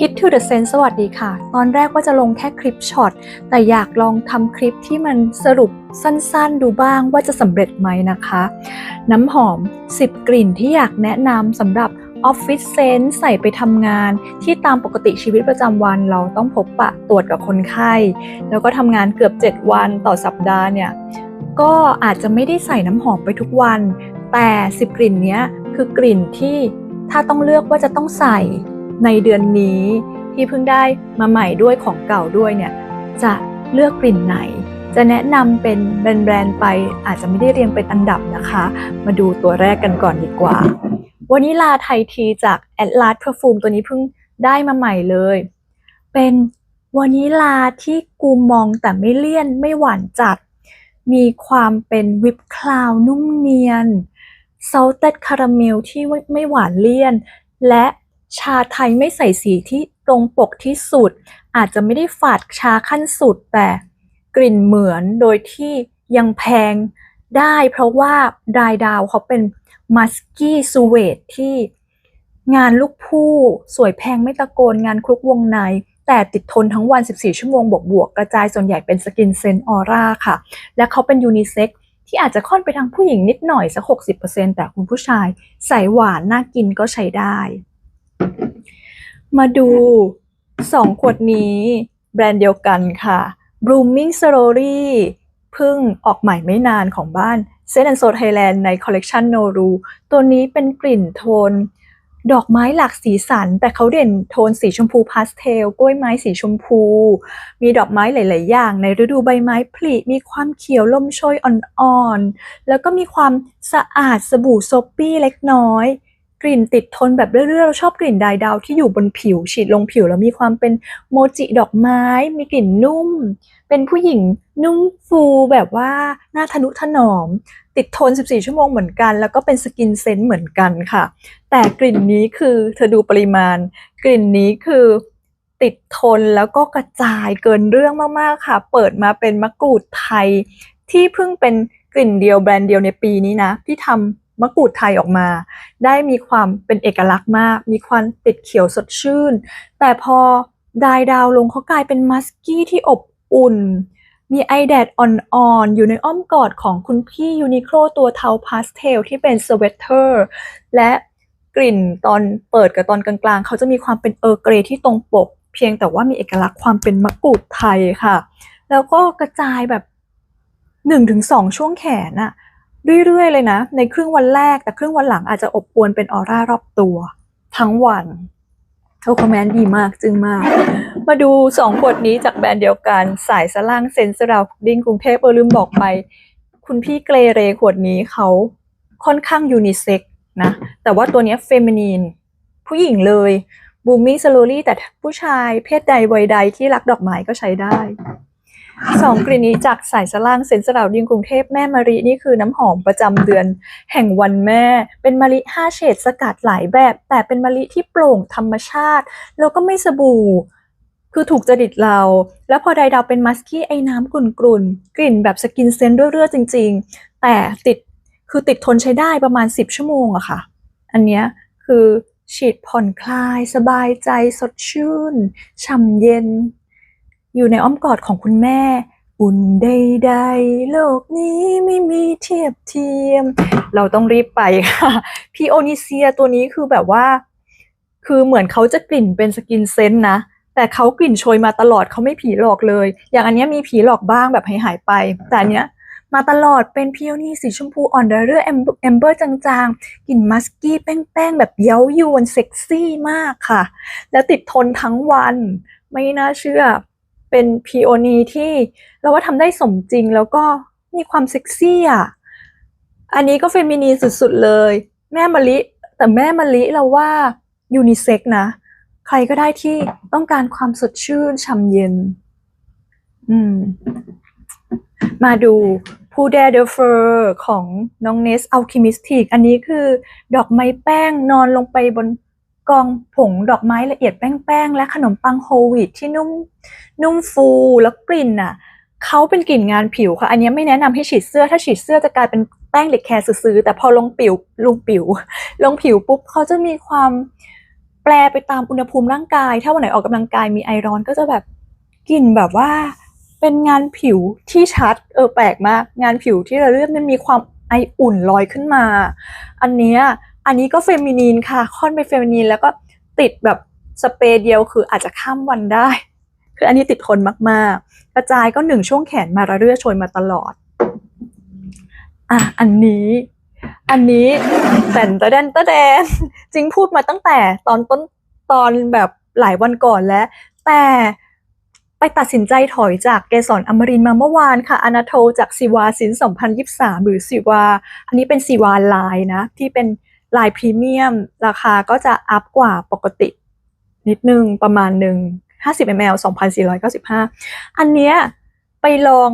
Hit to the sense สวัสดีค่ะ ตอนแรกว่าจะลงแค่คลิปช็อต แต่อยากลองทำคลิปที่มันสรุปสั้นๆ ดูบ้างว่าจะสำเร็จไหมนะคะ น้ำหอม 10 กลิ่นที่อยากแนะนำสำหรับออฟฟิศเซนใส่ไปทำงานที่ตามปกติชีวิตประจำวันเราต้องพบปะตรวจกับคนไข้ แล้วก็ทำงานเกือบ 7 วันต่อสัปดาห์เนี่ย ก็อาจจะไม่ได้ใส่น้ำหอมไปทุกวัน แต่ 10 กลิ่นนี้คือกลิ่นที่ถ้าต้องเลือกว่าจะต้องใส่ ในเดือนนี้ที่เพิ่งได้มาใหม่ด้วยของเก่าด้วยเนี่ยจะเลือกกลิ่นไหน จะแนะนำเป็นแบรนด์ไปอาจจะไม่ได้เรียงเป็นอันดับนะคะ มาดูตัวแรกกันก่อนดีกว่า วานิลาไทยทีจาก Atlas Perfume ตัวนี้เพิ่งได้มาใหม่เลย เป็นวานิลาที่กูมองแต่ไม่เลี่ยนไม่หวานจัด มีความเป็นวิปคลาวนุ่มเนียนซอลเต็ดคาราเมลที่ไม่หวานเลี่ยน และ ชาไทยไม่ใส่สีที่ตรงปกที่สุด อาจจะไม่ได้ฝาดชาขั้นสุด แต่กลิ่นเหมือนโดยที่ยังแพงได้เพราะว่าดายดาวเขาเป็นมัสกี้ซูเวตที่งานลูกผู้สวยแพงไม่ตะโกนงานคลุกวงใน แต่ติดทนทั้งวัน 14 ชั่วโมงบวกๆกระจายส่วนใหญ่เป็นสกินเซนออร่าค่ะ และเขาเป็นยูนิเซ็กที่อาจจะค่อนไปทางผู้หญิงนิดหน่อยสัก 60%แต่คุณผู้ชายใส่หวานน่ากินก็ใช้ได้ มาดู2ขวดนี้ แบรนด์เดียวกันค่ะ Blooming Slowly เพิ่งออกใหม่ไม่นานของบ้าน s e n s o Thailand ในคอลเลกชัน Noru ตัวนี้เป็นกลิ่นโทน ดอกไม้หลากสีสัน แต่เขาเด่นโทนสีชมพูพาสเทล กล้วยไม้สีชมพู มีดอกไม้หลาย ๆ อย่าง ในฤดูใบไม้ผลิ มีความเขียวลมโชยอ่อน ๆ แล้วก็มีความสะอาดสบู่ซอปปี้เล็กน้อย กลิ่นติดทนแบบเรื่อยๆ เราชอบกลิ่นดายดาวที่อยู่บนผิวฉีดลงผิวแล้วมีความเป็นโมจิดอกไม้ มีกลิ่นนุ่ม เป็นผู้หญิงนุ่มฟูแบบว่าหน้าทะนุถนอม ติดทน 14 ชั่วโมงเหมือนกัน แล้วก็เป็นสกินเซนต์เหมือนกันค่ะ แต่กลิ่นนี้คือเธอดูปริมาณ กลิ่นนี้คือติดทนแล้วก็กระจายเกินเรื่องมากๆค่ะ เปิดมาเป็นมะกรูดไทยที่เพิ่งเป็นกลิ่นเดียวแบรนด์เดียวในปีนี้นะ ที่ทำ มะกรูดไทยออกมา ได้มีความเป็นเอกลักษณ์มาก มีความติดเขียวสดชื่น แต่พอดายดาวลงเขากลายเป็นมัสกี้ที่อบอุ่น มีไอแดดอ่อนๆ อยู่ในอ้อมกอดของคุณพี่ยูนิโคลตัวเทาพาสเทลที่เป็นสเวตเตอร์และกลิ่นตอนเปิดกับตอนกลางๆ เขาจะมีความเป็นเออร์เกรที่ตรงปก เพียงแต่ว่ามีเอกลักษณ์ความเป็นมะกรูดไทยค่ะ แล้วก็กระจายแบบ 1-2 ช่วงแขนอะ เรื่อยๆเลยนะ ในครึ่งวันแรกแต่ครึ่งวันหลังอาจจะอบอวลเป็นออร่ารอบตัว ทั้งวันเขาคอมเมนต์ดีมากจึงมาก มาดู2ขวดนี้จากแบรนด์เดียวกันสายสล่างเซนสราวดิ้งกรุงเทพเออลืมบอกไป คุณพี่เกรเรขวดนี้เขาค่อนข้างยูนิเซ็กนะ แต่ว่าตัวนี้เฟมินีน ผู้หญิงเลยบูมมิ่งสโลลี่แต่ผู้ชายเพศใดวัยใดที่รักดอกไม้ก็ใช้ได้ สองกลิ่นนี้จากสายสล่างเซนสราวดิงกรุงเทพแม่มารีนี่คือน้ำหอมประจำเดือน แห่งวันแม่ เป็นมะลิ5เฉดสกัดหลายแบบ แต่เป็นมะลิที่โปร่งธรรมชาติ แล้วก็ไม่สบู่ คือถูกจริตเรา แล้วพอไดดาวเป็นมัสกี้ไอ้น้ำกลุ่นๆกกลิ่นแบบสกินเซนเรื่อยๆจริง ๆ แต่ติดคือติดทนใช้ได้ประมาณ 10 ชั่วโมงอะค่ะ อันเนี้ยคือฉีดผ่อนคลาย สบายใจสดชื่นฉ่ำเย็น อยู่ในอ้อมกอดของคุณแม่ อุ่นใดๆโลกนี้ไม่มีเทียบเทียม เราต้องรีบไปค่ะพีโอนิเซียตัวนี้คือแบบว่า คือเหมือนเขาจะกลิ่นเป็นสกินเซนต์นะ แต่เขากลิ่นโชยมาตลอดเขาไม่ผีหลอกเลย อย่างอันเนี้ยมีผีหลอกบ้างแบบหายหายๆไป แต่อันเนี้ยมาตลอดเป็นพีโอนีสีชมพูอ่อนเรื่อแอมแอมเบอร์จางๆ กลิ่นมัสกี้แป้งๆ แบบเย้ายวนเซ็กซี่มากค่ะ แล้วติดทนทั้งวัน ไม่น่าเชื่อ เป็นพีโอนีที่เราว่าทำได้สมจริงแล้วก็มีความเซ็กซี่อะ อันนี้ก็เฟมินีสุดๆเลย แม่มะลิ แต่แม่มะลิเราว่ายูนิเซ็กนะ ใครก็ได้ที่ต้องการความสดชื่นฉ่ำเย็น อืม มาดูผู้แดเดเฟอร์ของน้องเนสอัลคิมิสติก อันนี้คือดอกไม้แป้งนอนลงไปบน กองผงดอกไม้ละเอียดแป้งๆ และขนมปังโฮลวีตที่นุ่มนุ่มฟูแล้วกลิ่นอะเขาเป็นกลิ่นงานผิวค่ะ อันนี้ไม่แนะนำให้ฉีดเสื้อถ้าฉีดเสื้อจะกลายเป็นแป้งเด็กแคร์ซื้อแต่พอลงผิวลงผิว ลงผิวปุ๊บเขาจะมีความแปลไปตามอุณหภูมิร่างกาย ถ้าวันไหนออกกำลังกายมีไอร้อนก็จะแบบกลิ่นแบบว่า เป็นงานผิวที่ชัดเออแปลกมาก งานผิวที่เราเลือกมันมีความไออุ่นลอยขึ้นมา อันเนี้ย อันนี้ก็เฟมินีนค่ะ ค่อนไปเฟมินีนแล้วก็ติดแบบสเปรย์เดียวคืออาจจะข้ามวันได้ คืออันนี้ติดทนมากๆ กระจายก็หนึ่งช่วงแขนมาระเรื่อชยมาตลอด อะอันนี้ อันนี้แต่นตะแดนตะแดนจริงพูดมาตั้งแต่ตอนต้นตอนแบบหลายวันก่อนแล้ว แต่ไปตัดสินใจถอยจากเกสรอมรินมาเมื่อวานค่ะอนาโทจากซีวาสิน2023 หรือซีวา อันนี้เป็นซีวาลายนะ ที่เป็น ลายพรีเมียม ราคาก็จะอัพกว่าปกติ นิดนึงประมาณหนึ่ง50 ml 2,495 อันเนี้ยไปลอง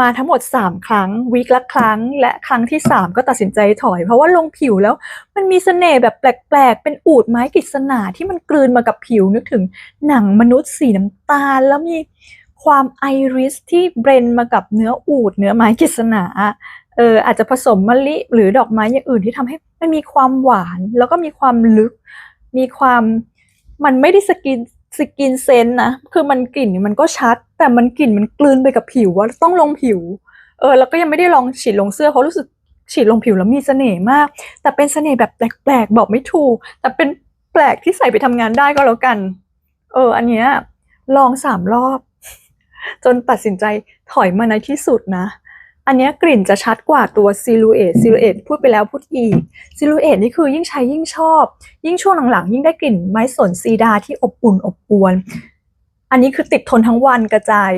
มาทั้งหมด 3 ครั้งวีคละครั้ง และครั้งที่ 3 ก็ตัดสินใจถอย เพราะว่าลงผิวแล้วมันมีเสน่ห์แบบแปลกๆ เป็นอูดไม้กฤษณาที่มันกลืนมากับผิวนึกถึงหนังมนุษย์สีน้ำตาล แล้วมีความไอริสที่เบรนมากับเนื้ออูดเนื้อไม้กฤษณา เอออาจจะผสมมะลิหรือดอกไม้อย่างอื่นที่ทำให้มันมีความหวาน แล้วก็มีความลึก มีความมันไม่ได้สกินสกินเซนนะคือมันกลิ่นมันก็ชัด แต่มันกลิ่นมันกลืนไปกับผิวว่าต้องลงผิว เออ แล้วก็ยังไม่ได้ลองฉีดลงเสื้อเพราะรู้สึกฉีดลงผิวแล้วมีเสน่ห์มาก แต่เป็นเสน่ห์แบบแปลกๆบอกไม่ถูก แต่เป็นแปลกที่ใส่ไปทำงานได้ก็แล้วกัน เออ อันเนี้ยลองสามรอบ จนตัดสินใจถอยมาในที่สุดนะ อันนี้กลิ่นจะชัดกว่าตัวซิลูเอตซิลูเอตพูดไปแล้วพูดอีกซิลูเอตนี่คือยิ่งใช้ยิ่งชอบ ยิ่งช่วงหลังๆ ยิ่งได้กลิ่นไม้สนซีดาที่อบอุ่นอบอวน อันนี้คือติดทนทั้งวันกระจาย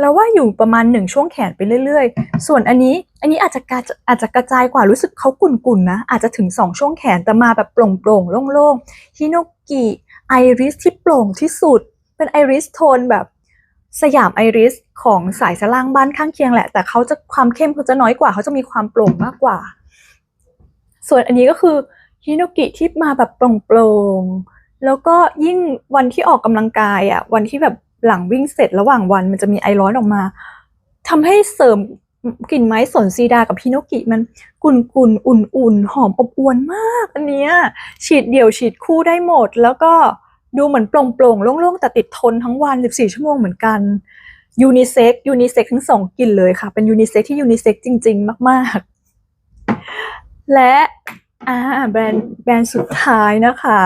แล้วว่าอยู่ประมาณหนึ่งช่วงแขนไปเรื่อยๆ ส่วนอันนี้อันนี้อาจจะกระอาจจะกระจายกว่ารู้สึกเขากุ่นๆนะ อาจจะถึงสองช่วงแขนแต่มาแบบโปร่งๆโล่งๆฮิโนกิไอริสที่โปร่งที่สุด เป็นไอริสโทนแบบ สยามไอริสของสายสล่างบ้านข้างเคียงแหละ แต่เขาจะความเข้มเขาจะน้อยกว่าเขาจะมีความโปร่งมากกว่า ส่วนอันนี้ก็คือฮิโนกิที่มาแบบโปร่งๆแล้วก็ยิ่งวันที่ออกกำลังกายอะวันที่แบบหลังวิ่งเสร็จระหว่างวันมันจะมีไอร้อนออกมาทำให้เสริมกลิ่นไม้สนซีดากับฮิโนกิมันกุ่นกุ่นๆอุ่นๆหอมอบอวนมาก อันเนี้ยฉีดเดี่ยวฉีดคู่ได้หมดแล้วก็ ดูเหมือนโปร่งๆโล่งๆ แต่ติดทนทั้งวัน 14 ชั่วโมงเหมือนกันยูนิเซ็กยูนิเซ็กทั้งสองกลิ่นเลยค่ะ เป็นยูนิเซ็กที่ยูนิเซ็กจริง ๆ มากๆ และอ่าแบรนด์แบรนด์สุดท้ายนะคะ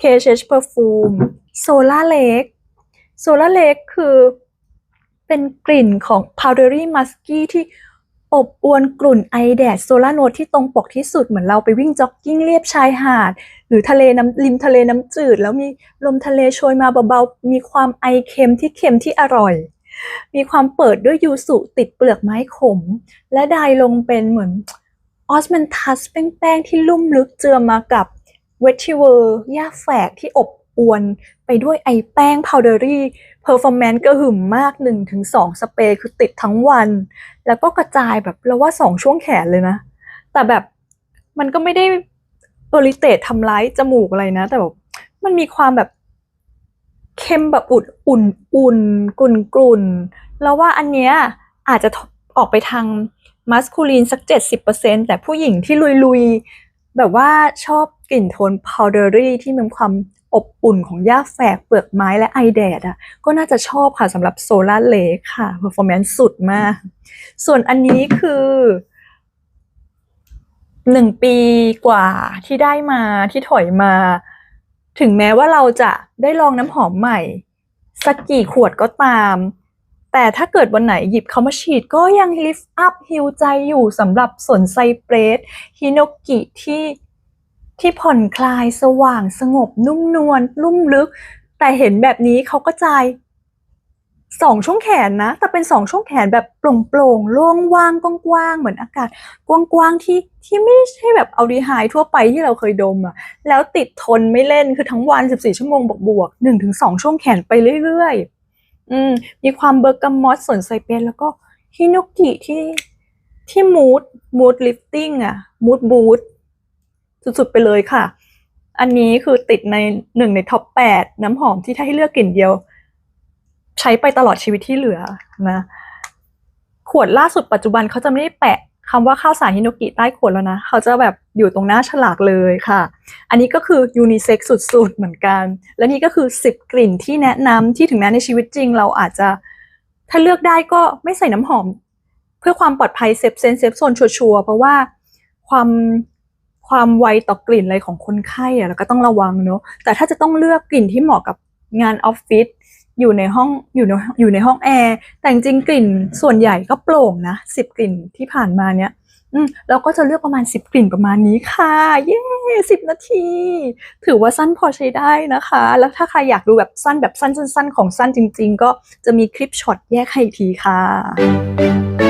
KH Perfume Solar Lake Solar Lake คือเป็นกลิ่นของ Powdery Musky ที่ อบอวนกลุ่นไอแดดโซลาโนดที่ตรงปกที่สุดเหมือนเราไปวิ่งจ็อกกิ้งเรียบชายหาด หรือทะเลน้ำริมทะเลน้ำจืด แล้วมีลมทะเลโชยมาเบาๆ มีความไอเค็มที่เค็มที่อร่อย มีความเปิดด้วยยูสุติดเปลือกไม้ขม และดายลงเป็นเหมือนออสเมนทัสแป้งๆที่ลุ่มลึกเจือมากับเวทิเวอร์หญ้าแฝกที่อบอวน ด้วยไอแป้งพาวเดอรี่เพอร์ฟอร์แมนซ์กระหึ่มมาก1-2สเปรย์คือติดทั้งวัน แล้วก็กระจายแบบเราว่าสองช่วงแขนเลยนะ แต่แบบมันก็ไม่ได้เอริเตททำร้ายจมูกอะไรนะ แต่แบบมันมีความแบบเข้มแบบอุ่นอุ่นอุ่นกลุ่นกลุ่นแล้วว่าอันเนี้ยอาจจะออกไปทางมัสคูลีนสัก 70%แต่ผู้หญิงที่ลุยๆ แบบว่าชอบกลิ่นโทนพาวเดอรี่ที่มีความ อบอุ่นของหญ้าแฝกเปลือกไม้และไอแดดอะก็น่าจะชอบค่ะสำหรับโซลาร์เลคค่ะ performance สุดมาก ส่วนอันนี้คือหนึ่งปีกว่าที่ได้มาที่ถอยมา ถึงแม้ว่าเราจะได้ลองน้ำหอมใหม่ สักกี่ขวดก็ตาม แต่ถ้าเกิดวันไหนหยิบเขามาฉีดก็ยังลิฟต์อัพฮิวใจอยู่สำหรับสนไซเปรสฮิโนกิที่ ที่ผ่อนคลายสว่างสงบนุ่มนวลลุ่มลึก แต่เห็นแบบนี้เขาก็ใจสองช่วงแขนนะ แต่เป็นสองช่วงแขนแบบโปร่งๆโล่งว่างกว้างๆเหมือนอากาศกว้างๆที่ที่ไม่ใช่แบบเอาดีไฮทั่วไปที่เราเคยดมอะแล้วติดทนไม่เล่นคือทั้งวัน 14 ชั่วโมงบวกๆ1ถึง2ช่วงแขนไปเรื่อยๆอืมมีความเบอร์กามอสสนไซเปนแล้วก็ฮิโนกิที่ที่มูดมูดลิฟติ้งอะมูดบูท สุดๆไปเลยค่ะ อันนี้คือติดในหนึ่งในท็อป8น้ำหอมที่ถ้าให้เลือกกลิ่นเดียว ใช้ไปตลอดชีวิตที่เหลือนะขวดล่าสุดปัจจุบันเขาจะไม่ได้แปะคำว่าข้าวสารฮิโนกิใต้ขวดแล้วนะ เขาจะแบบอยู่ตรงหน้าฉลากเลยค่ะ อันนี้ก็คือยูนิเซ็กสุดๆเหมือนกัน และนี่ก็คือ 10 กลิ่นที่แนะนำที่ถึงแม้ในชีวิตจริง เราอาจจะถ้าเลือกได้ก็ไม่ใส่น้ำหอม เพื่อความปลอดภัยเซฟเซนเซฟโซนชัวร์ๆเพราะว่าความ ความไวต่อกลิ่นอะไรของคนไข้อะเราก็ต้องระวังเนอะแต่ถ้าจะต้องเลือกกลิ่นที่เหมาะกับงานออฟฟิศอยู่ในห้องอยู่ในอยู่ในห้องแอร์แต่จริงกลิ่นส่วนใหญ่ก็โปร่งนะสิบกลิ่นที่ผ่านมาเนี้ยอืมเราก็จะเลือกประมาณสิบกลิ่นประมาณนี้ค่ะ เย้สิบนาที ถือว่าสั้นพอใช้ได้นะคะ แล้วถ้าใครอยากดูแบบสั้นแบบสั้นๆๆของสั้นจริง ๆ ก็จะมีคลิปช็อตแยกให้อีกทีค่ะ